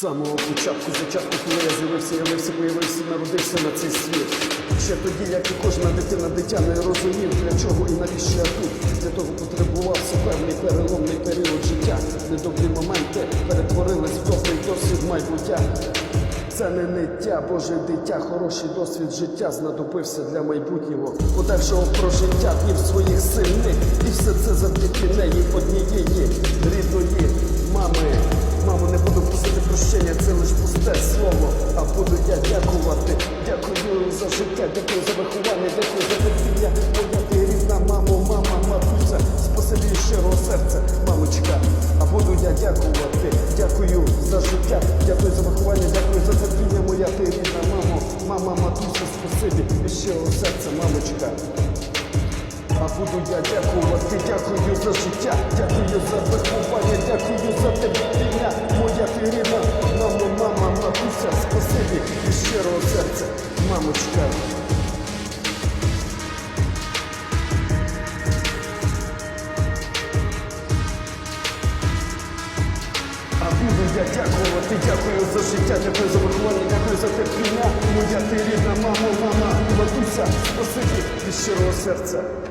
самого початку, зачатку, коли я з'явився, явився, появився, народився на цей світ. Ще тоді, як і кожна дитина, дитя не розумів, для чого і навіщо я тут. Для того потребувався певний переломний період життя. Недобрі моменти перетворились в добрий досвід майбуття. Це не ниття, Боже дитя, хороший досвід життя знадобився для майбутнього, подальшого прожиття днів своїх А буду я дякувати. Дякую за життя, дякую за виховання, дякую за терпіння. Моя ти рідна мамо, мама, матуся, спасибі щирого серця, мамочка. А буду я дякувати. Дякую за життя, дякую за виховання, дякую за терпіння. Моя ти рідна мамо, мама, матуся, спасибі від щирого серця, мамочка. А буду я дякувати, дякую за життя, дякую за виховання, дякую за терпіння. Спасибі від щирого серця, мамочка. Я дякувати, дякую за життя, дякую за виховання, дякую за терпіння. Моя ти рідна, мамо, мама, матуся, спасибі від щирого серця.